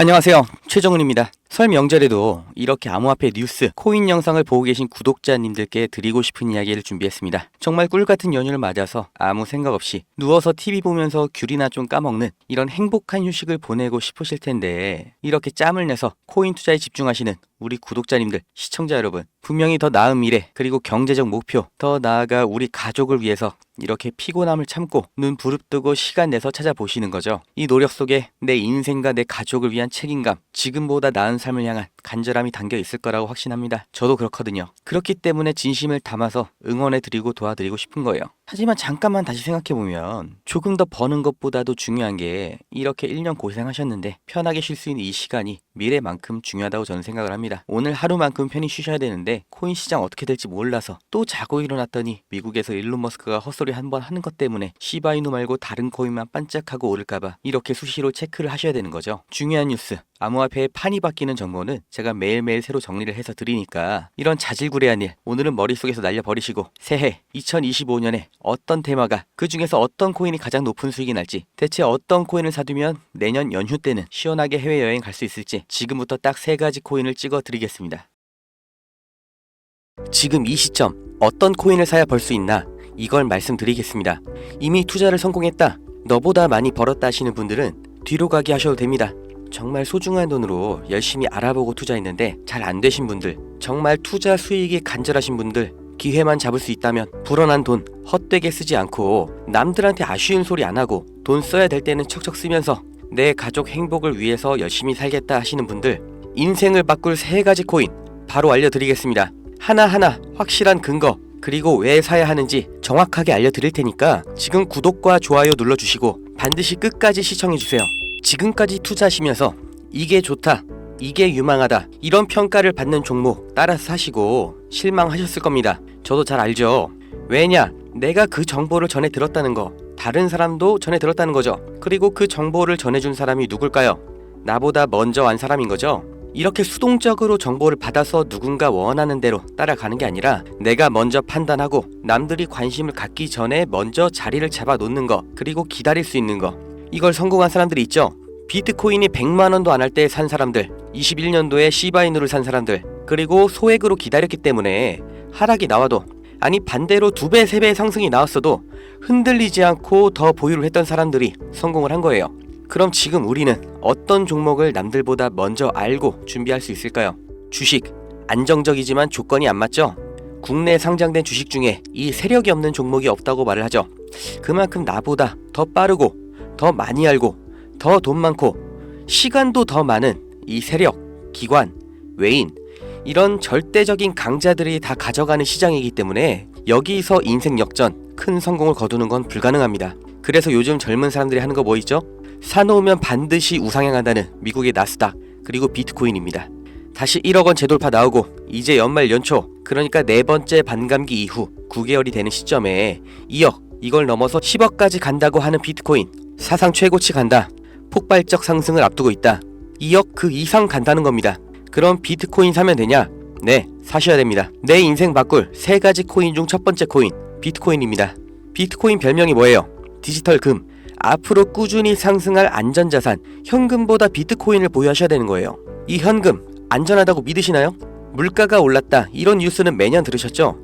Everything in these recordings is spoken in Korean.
안녕하세요. 최정은입니다. 설 명절에도 이렇게 암호화폐 뉴스, 코인 영상을 보고 계신 구독자님들께 드리고 싶은 이야기를 준비했습니다. 정말 꿀 같은 연휴를 맞아서 아무 생각 없이 누워서 TV 보면서 귤이나 좀 까먹는 이런 행복한 휴식을 보내고 싶으실 텐데 이렇게 짬을 내서 코인 투자에 집중하시는 우리 구독자님들, 시청자 여러분, 분명히 더 나은 미래, 그리고 경제적 목표, 더 나아가 우리 가족을 위해서 이렇게 피곤함을 참고 눈 부릅뜨고 시간 내서 찾아보시는 거죠. 이 노력 속에 내 인생과 내 가족을 위한 책임감, 지금보다 나은 삶을 향한 간절함이 담겨 있을 거라고 확신합니다. 저도 그렇거든요. 그렇기 때문에 진심을 담아서 응원해 드리고 도와드리고 싶은 거예요. 하지만 잠깐만 다시 생각해 보면 조금 더 버는 것보다도 중요한 게 이렇게 1년 고생하셨는데 편하게 쉴 수 있는 이 시간이 미래만큼 중요하다고 저는 생각을 합니다. 오늘 하루만큼 편히 쉬셔야 되는데 코인 시장 어떻게 될지 몰라서 또 자고 일어났더니 미국에서 일론 머스크가 헛소리 한 번 하는 것 때문에 시바이누 말고 다른 코인만 반짝하고 오를까봐 이렇게 수시로 체크를 하셔야 되는 거죠. 중요한 뉴스. 암호화폐의 판이 바뀌는 정보는 제가 매일매일 새로 정리를 해서 드리니까 이런 자질구레한 일 오늘은 머릿속에서 날려버리시고 새해 2025년에 어떤 테마가 그 중에서 어떤 코인이 가장 높은 수익이 날지 대체 어떤 코인을 사두면 내년 연휴 때는 시원하게 해외여행 갈 수 있을지 지금부터 딱 세 가지 코인을 찍어 드리겠습니다. 지금 이 시점 어떤 코인을 사야 벌 수 있나 이걸 말씀드리겠습니다. 이미 투자를 성공했다. 너보다 많이 벌었다 하시는 분들은 뒤로 가기 하셔도 됩니다. 정말 소중한 돈으로 열심히 알아보고 투자했는데 잘 안 되신 분들, 정말 투자 수익이 간절하신 분들, 기회만 잡을 수 있다면 불어난 돈 헛되게 쓰지 않고 남들한테 아쉬운 소리 안 하고 돈 써야 될 때는 척척 쓰면서 내 가족 행복을 위해서 열심히 살겠다 하시는 분들 인생을 바꿀 세 가지 코인 바로 알려드리겠습니다. 하나하나 확실한 근거 그리고 왜 사야 하는지 정확하게 알려드릴 테니까 지금 구독과 좋아요 눌러주시고 반드시 끝까지 시청해주세요. 지금까지 투자하시면서 이게 좋다, 이게 유망하다 이런 평가를 받는 종목 따라서 사시고 실망하셨을 겁니다. 저도 잘 알죠. 왜냐? 내가 그 정보를 전해 들었다는 거 다른 사람도 전해 들었다는 거죠. 그리고 그 정보를 전해준 사람이 누굴까요? 나보다 먼저 안 사람인 거죠. 이렇게 수동적으로 정보를 받아서 누군가 원하는 대로 따라가는 게 아니라 내가 먼저 판단하고 남들이 관심을 갖기 전에 먼저 자리를 잡아 놓는 거 그리고 기다릴 수 있는 거 이걸 성공한 사람들이 있죠. 비트코인이 100만 원도 안 할 때 산 사람들, 21년도에 시바이누를 산 사람들, 그리고 소액으로 기다렸기 때문에 하락이 나와도 아니 반대로 두 배, 세배 상승이 나왔어도 흔들리지 않고 더 보유를 했던 사람들이 성공을 한 거예요. 그럼 지금 우리는 어떤 종목을 남들보다 먼저 알고 준비할 수 있을까요? 주식 안정적이지만 조건이 안 맞죠? 국내 상장된 주식 중에 이 세력이 없는 종목이 없다고 말을 하죠. 그만큼 나보다 더 빠르고 더 많이 알고 더 돈 많고 시간도 더 많은 이 세력, 기관, 외인 이런 절대적인 강자들이 다 가져가는 시장이기 때문에 여기서 인생 역전 큰 성공을 거두는 건 불가능합니다. 그래서 요즘 젊은 사람들이 하는 거 뭐 있죠? 사놓으면 반드시 우상향한다는 미국의 나스닥 그리고 비트코인입니다. 다시 1억 원 재돌파 나오고 이제 연말 연초 그러니까 네 번째 반감기 이후 9개월이 되는 시점에 2억 이걸 넘어서 10억까지 간다고 하는 비트코인 사상 최고치 간다. 폭발적 상승을 앞두고 있다. 2억 그 이상 간다는 겁니다. 그럼 비트코인 사면 되냐? 네, 사셔야 됩니다. 내 인생 바꿀 세 가지 코인 중 첫 번째 코인 비트코인입니다. 비트코인 별명이 뭐예요? 디지털 금. 앞으로 꾸준히 상승할 안전자산, 현금보다 비트코인을 보유하셔야 되는 거예요. 이 현금 안전하다고 믿으시나요? 물가가 올랐다 이런 뉴스는 매년 들으셨죠?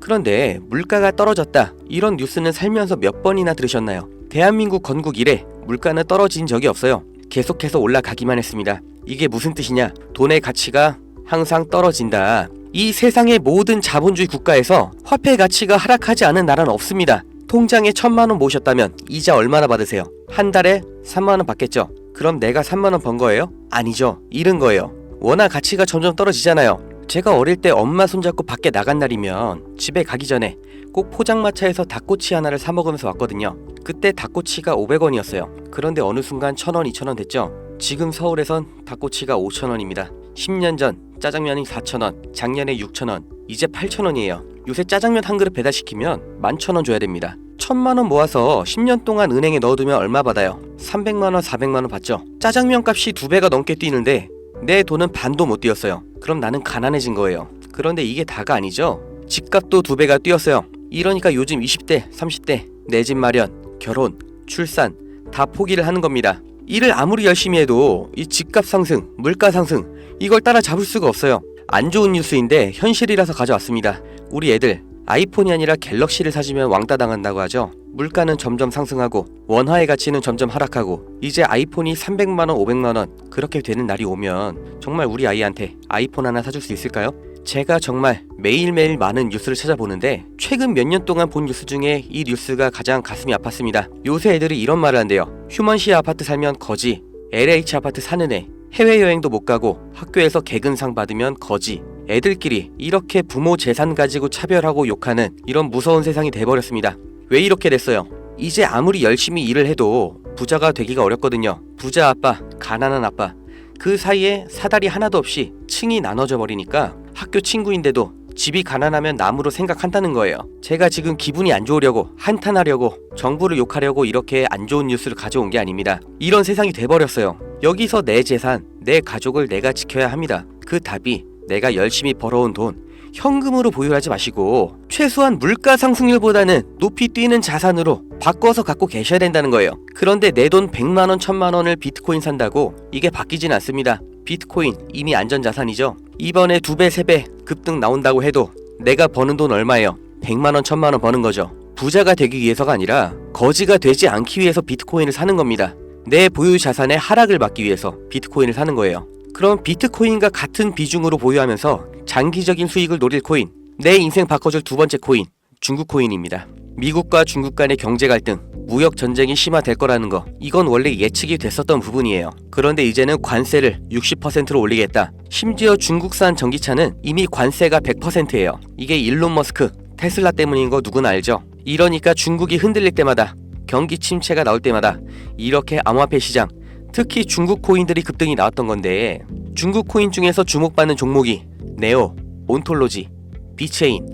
그런데 물가가 떨어졌다 이런 뉴스는 살면서 몇 번이나 들으셨나요? 대한민국 건국 이래 물가는 떨어진 적이 없어요. 계속해서 올라가기만 했습니다. 이게 무슨 뜻이냐? 돈의 가치가 항상 떨어진다. 이 세상의 모든 자본주의 국가에서 화폐 가치가 하락하지 않은 나라는 없습니다. 통장에 천만 원 모셨다면 이자 얼마나 받으세요? 한 달에 3만 원 받겠죠? 그럼 내가 3만 원 번 거예요? 아니죠. 잃은 거예요. 워낙 가치가 점점 떨어지잖아요. 제가 어릴 때 엄마 손잡고 밖에 나간 날이면 집에 가기 전에 꼭 포장마차에서 닭꼬치 하나를 사 먹으면서 왔거든요. 그때 닭꼬치가 500원이었어요. 그런데 어느 순간 1000원, 2000원 됐죠. 지금 서울에선 닭꼬치가 5000원입니다. 10년 전 짜장면이 4000원, 작년에 6000원, 이제 8000원이에요. 요새 짜장면 한 그릇 배달시키면 11,000원 줘야 됩니다. 1000만 원 모아서 10년 동안 은행에 넣어두면 얼마 받아요? 300만 원, 400만 원 받죠. 짜장면 값이 두 배가 넘게 뛰는데 내 돈은 반도 못 뛰었어요. 그럼 나는 가난해진 거예요. 그런데 이게 다가 아니죠. 집값도 두 배가 뛰었어요. 이러니까 요즘 20대, 30대 내 집 마련, 결혼, 출산 다 포기를 하는 겁니다. 일을 아무리 열심히 해도 이 집값 상승, 물가 상승 이걸 따라잡을 수가 없어요. 안 좋은 뉴스인데 현실이라서 가져왔습니다. 우리 애들 아이폰이 아니라 갤럭시를 사주면 왕따 당한다고 하죠. 물가는 점점 상승하고 원화의 가치는 점점 하락하고 이제 아이폰이 300만 원, 500만 원 그렇게 되는 날이 오면 정말 우리 아이한테 아이폰 하나 사줄 수 있을까요? 제가 정말 매일매일 많은 뉴스를 찾아보는데 최근 몇 년 동안 본 뉴스 중에 이 뉴스가 가장 가슴이 아팠습니다. 요새 애들이 이런 말을 한대요. 휴먼시 아파트 살면 거지, LH 아파트 사는 애, 해외여행도 못 가고 학교에서 개근상 받으면 거지. 애들끼리 이렇게 부모 재산 가지고 차별하고 욕하는 이런 무서운 세상이 돼버렸습니다. 왜 이렇게 됐어요? 이제 아무리 열심히 일을 해도 부자가 되기가 어렵거든요. 부자 아빠, 가난한 아빠. 그 사이에 사다리 하나도 없이 층이 나눠져 버리니까 학교 친구인데도 집이 가난하면 남으로 생각한다는 거예요. 제가 지금 기분이 안 좋으려고 한탄하려고 정부를 욕하려고 이렇게 안 좋은 뉴스를 가져온 게 아닙니다. 이런 세상이 돼버렸어요. 여기서 내 재산, 내 가족을 내가 지켜야 합니다. 그 답이 내가 열심히 벌어온 돈, 현금으로 보유하지 마시고 최소한 물가 상승률보다는 높이 뛰는 자산으로 바꿔서 갖고 계셔야 된다는 거예요. 그런데 내 돈 100만 원, 1000만 원을 비트코인 산다고 이게 바뀌진 않습니다. 비트코인 이미 안전 자산이죠. 이번에 두 배, 세 배 급등 나온다고 해도 내가 버는 돈 얼마예요? 100만 원, 1000만 원 버는 거죠. 부자가 되기 위해서가 아니라 거지가 되지 않기 위해서 비트코인을 사는 겁니다. 내 보유 자산의 하락을 막기 위해서 비트코인을 사는 거예요. 그럼 비트코인과 같은 비중으로 보유하면서 장기적인 수익을 노릴 코인, 내 인생 바꿔줄 두 번째 코인, 중국 코인입니다. 미국과 중국 간의 경제 갈등, 무역 전쟁이 심화될 거라는 거, 이건 원래 예측이 됐었던 부분이에요. 그런데 이제는 관세를 60%로 올리겠다. 심지어 중국산 전기차는 이미 관세가 100%예요. 이게 일론 머스크, 테슬라 때문인 거 누구나 알죠? 이러니까 중국이 흔들릴 때마다 경기 침체가 나올 때마다 이렇게 암호화폐 시장, 특히 중국 코인들이 급등이 나왔던 건데 중국 코인 중에서 주목받는 종목이 네오, 온톨로지, 비체인,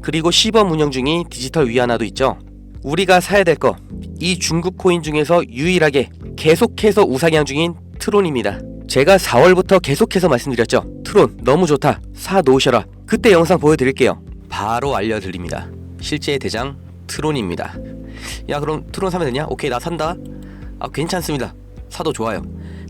그리고 시범 운영 중인 디지털 위안화도 있죠. 우리가 사야 될 거 이 중국 코인 중에서 유일하게 계속해서 우상향 중인 트론입니다. 제가 4월부터 계속해서 말씀드렸죠. 트론 너무 좋다. 사 놓으셔라. 그때 영상 보여드릴게요. 바로 알려드립니다. 실제 대장 트론입니다. 야 그럼 트론 사면 되냐? 오케이 나 산다. 아 괜찮습니다. 사도 좋아요.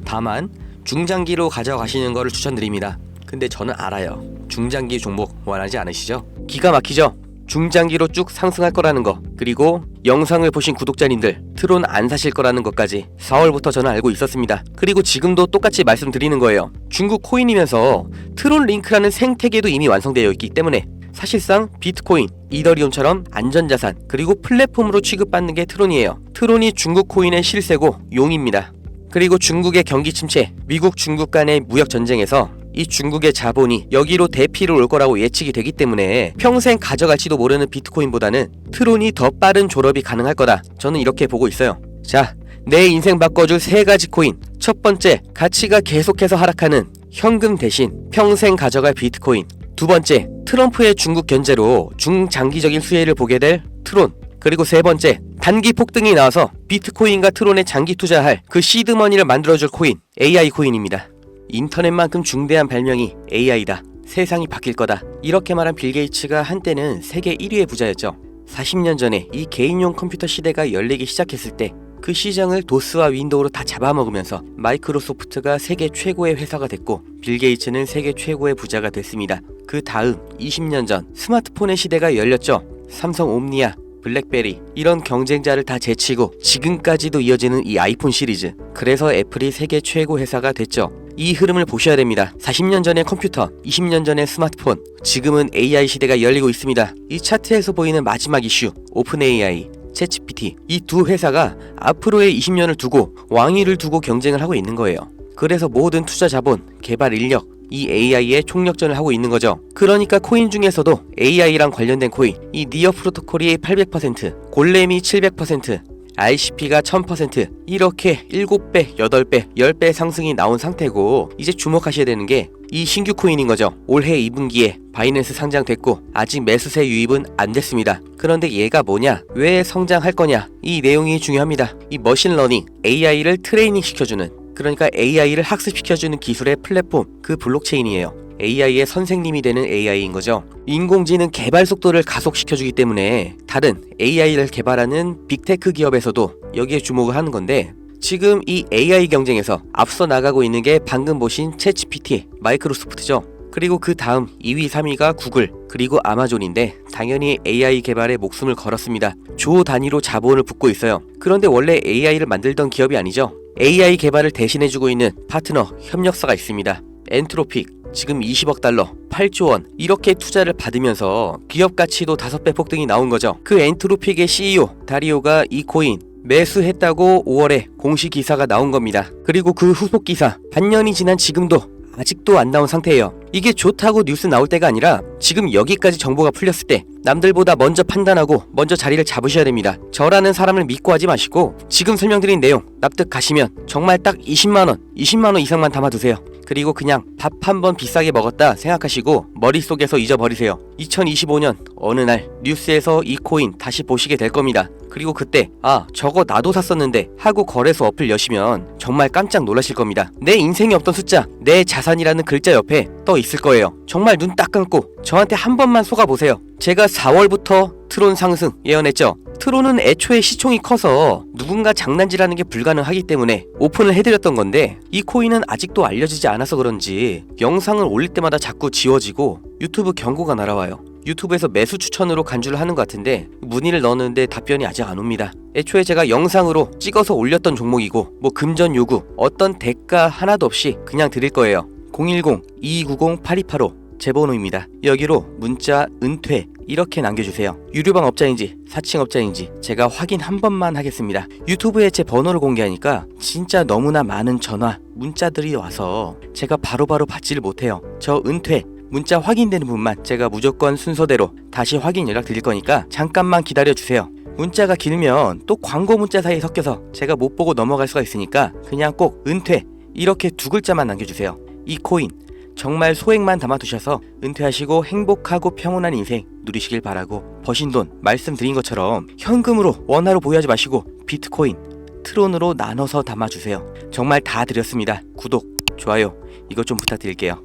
다만 중장기로 가져가시는 거를 추천드립니다. 근데 저는 알아요. 중장기 종목 원하지 않으시죠? 기가 막히죠? 중장기로 쭉 상승할 거라는 거 그리고 영상을 보신 구독자님들 트론 안 사실 거라는 것까지 4월부터 저는 알고 있었습니다. 그리고 지금도 똑같이 말씀드리는 거예요. 중국 코인이면서 트론 링크라는 생태계도 이미 완성되어 있기 때문에 사실상 비트코인, 이더리움처럼 안전자산 그리고 플랫폼으로 취급받는 게 트론이에요. 트론이 중국 코인의 실세고 용입니다. 그리고 중국의 경기 침체, 미국 중국 간의 무역 전쟁에서 이 중국의 자본이 여기로 대피를 올 거라고 예측이 되기 때문에 평생 가져갈지도 모르는 비트코인보다는 트론이 더 빠른 졸업이 가능할 거다. 저는 이렇게 보고 있어요. 자, 내 인생 바꿔줄 세 가지 코인. 첫 번째, 가치가 계속해서 하락하는 현금 대신 평생 가져갈 비트코인. 두 번째, 트럼프의 중국 견제로 중장기적인 수혜를 보게 될 트론. 그리고 세 번째, 단기 폭등이 나와서 비트코인과 트론에 장기 투자할 그 시드머니를 만들어줄 코인, AI 코인입니다. 인터넷만큼 중대한 발명이 AI다. 세상이 바뀔 거다. 이렇게 말한 빌 게이츠가 한때는 세계 1위의 부자였죠. 40년 전에 이 개인용 컴퓨터 시대가 열리기 시작했을 때 그 시장을 도스와 윈도우로 다 잡아먹으면서 마이크로소프트가 세계 최고의 회사가 됐고 빌 게이츠는 세계 최고의 부자가 됐습니다. 그 다음 20년 전 스마트폰의 시대가 열렸죠. 삼성 옴니아, 블랙베리 이런 경쟁자를 다 제치고 지금까지도 이어지는 이 아이폰 시리즈 그래서 애플이 세계 최고 회사가 됐죠 이 흐름을 보셔야 됩니다. 40년 전의 컴퓨터 20년 전의 스마트폰 지금은 AI 시대가 열리고 있습니다. 이 차트에서 보이는 마지막 이슈 오픈 AI 챗GPT 이 두 회사가 앞으로의 20년을 두고 왕위를 두고 경쟁을 하고 있는 거예요. 그래서 모든 투자 자본, 개발 인력, 이 AI의 총력전을 하고 있는 거죠. 그러니까 코인 중에서도 AI랑 관련된 코인, 이 니어 프로토콜이 800%, 골렘이 700%, ICP가 1000% 이렇게 7배, 8배, 10배 상승이 나온 상태고 이제 주목하셔야 되는 게 이 신규 코인인 거죠. 올해 2분기에 바이낸스 상장됐고 아직 매수세 유입은 안 됐습니다. 그런데 얘가 뭐냐? 왜 성장할 거냐? 이 내용이 중요합니다. 이 머신러닝, AI를 트레이닝 시켜주는 그러니까 AI를 학습시켜주는 기술의 플랫폼, 그 블록체인이에요. AI의 선생님이 되는 AI인 거죠. 인공지능 개발 속도를 가속시켜주기 때문에 다른 AI를 개발하는 빅테크 기업에서도 여기에 주목을 하는 건데 지금 이 AI 경쟁에서 앞서 나가고 있는 게 방금 보신 챗GPT 마이크로소프트죠. 그리고 그 다음 2위, 3위가 구글, 그리고 아마존인데 당연히 AI 개발에 목숨을 걸었습니다. 조 단위로 자본을 붓고 있어요. 그런데 원래 AI를 만들던 기업이 아니죠. AI 개발을 대신해주고 있는 파트너 협력사가 있습니다. 엔트로픽 지금 20억 달러, 8조 원 이렇게 투자를 받으면서 기업 가치도 5배 폭등이 나온 거죠. 그 엔트로픽의 CEO 다리오가 이 코인 매수했다고 5월에 공식 기사가 나온 겁니다. 그리고 그 후속 기사 반년이 지난 지금도 아직도 안 나온 상태예요. 이게 좋다고 뉴스 나올 때가 아니라 지금 여기까지 정보가 풀렸을 때 남들보다 먼저 판단하고 먼저 자리를 잡으셔야 됩니다. 저라는 사람을 믿고 하지 마시고 지금 설명드린 내용 납득 가시면 정말 딱 20만 원, 20만 원 이상만 담아두세요. 그리고 그냥 밥 한 번 비싸게 먹었다 생각하시고 머릿속에서 잊어버리세요. 2025년 어느 날 뉴스에서 이 코인 다시 보시게 될 겁니다. 그리고 그때 아 저거 나도 샀었는데 하고 거래소 어플 여시면 정말 깜짝 놀라실 겁니다. 내 인생에 없던 숫자 내 자산이라는 글자 옆에 떠 있을 거예요. 정말 눈 딱 감고 저한테 한 번만 속아 보세요. 제가 4월부터 트론 상승 예언했죠. 트론은 애초에 시총이 커서 누군가 장난질하는 게 불가능하기 때문에 오픈을 해드렸던 건데 이 코인은 아직도 알려지지 않아서 그런지 영상을 올릴 때마다 자꾸 지워지고 유튜브 경고가 날아와요. 유튜브에서 매수 추천으로 간주를 하는 것 같은데 문의를 넣었는데 답변이 아직 안 옵니다. 애초에 제가 영상으로 찍어서 올렸던 종목이고 뭐 금전 요구 어떤 대가 하나도 없이 그냥 드릴 거예요. 010-2290-8285 제 번호입니다. 여기로 문자 은퇴 이렇게 남겨주세요. 유료방 업자인지 사칭 업자인지 제가 확인 한 번만 하겠습니다. 유튜브에 제 번호를 공개하니까 진짜 너무나 많은 전화, 문자들이 와서 제가 바로 바로 받지를 못해요. 저 은퇴 문자 확인되는 분만 제가 무조건 순서대로 다시 확인 연락 드릴 거니까 잠깐만 기다려 주세요. 문자가 길면 또 광고 문자 사이에 섞여서 제가 못 보고 넘어갈 수가 있으니까 그냥 꼭 은퇴 이렇게 두 글자만 남겨주세요. 이 코인 정말 소액만 담아두셔서 은퇴하시고 행복하고 평온한 인생 누리시길 바라고 버신 돈 말씀드린 것처럼 현금으로 원화로 보유하지 마시고 비트코인 트론으로 나눠서 담아주세요. 정말 다 드렸습니다. 구독, 좋아요 이것 좀 부탁드릴게요.